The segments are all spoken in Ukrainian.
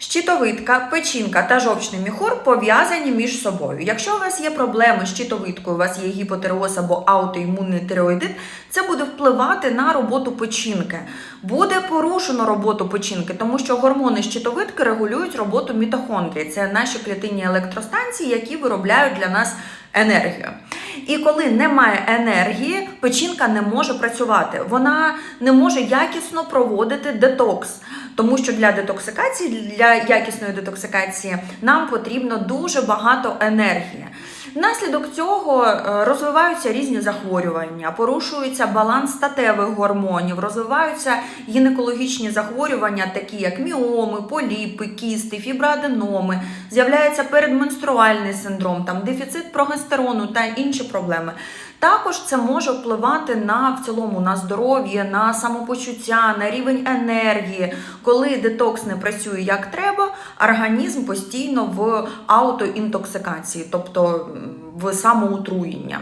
Щитовидка, печінка та жовчний міхур пов'язані між собою. Якщо у вас є проблеми з щитовидкою, у вас є гіпотереоз або аутоімунний тиреоїдит, це буде впливати на роботу печінки. Буде порушено роботу печінки, тому що гормони щитовидки регулюють роботу мітохондрій. Це наші клітинні електростанції, які виробляють для нас енергію. І коли немає енергії, печінка не може працювати. Вона не може якісно проводити детокс. Тому що для детоксикації, для якісної детоксикації, нам потрібно дуже багато енергії. Внаслідок цього е, розвиваються різні захворювання, порушується баланс статевих гормонів, розвиваються гінекологічні захворювання, такі як міоми, поліпи, кісти, фіброаденоми, з'являється передменструальний синдром, там дефіцит прогестерону та інші проблеми. Також це може впливати на в цілому на здоров'я, на самопочуття, на рівень енергії. Коли детокс не працює як треба, організм постійно в аутоінтоксикації, тобто в самоутруєння.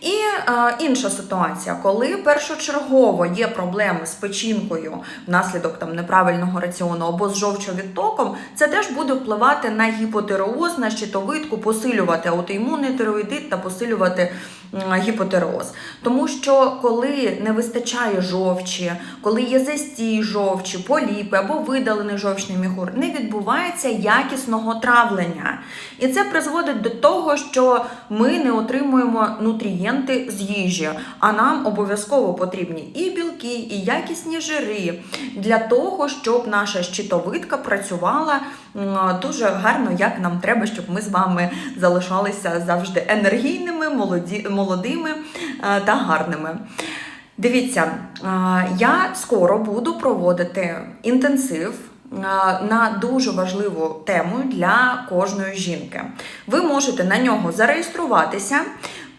І е, інша ситуація, коли першочергово є проблеми з печінкою внаслідок там неправильного раціону або з жовчовідтоком, це теж буде впливати на гіпотереоз, на щитовидку, посилювати аутоімунний тероїдит та посилювати м, гіпотереоз. Тому що коли не вистачає жовчі, коли є застій жовчі, поліпи або видалений жовчний міхур, не відбувається якісного травлення. І це призводить до того, що ми не отримуємо нутрієнти з їжі, а нам обов'язково потрібні і білки, і якісні жири для того, щоб наша щитовидка працювала дуже гарно, як нам треба, щоб ми з вами залишалися завжди енергійними, молоді, молодими е, та гарними. Дивіться, е, я скоро буду проводити інтенсив е, на дуже важливу тему для кожної жінки. Ви можете на нього зареєструватися.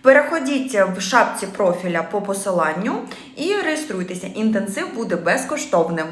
Переходіть в шапці профіля по посиланню і реєструйтеся. Інтенсив буде безкоштовним.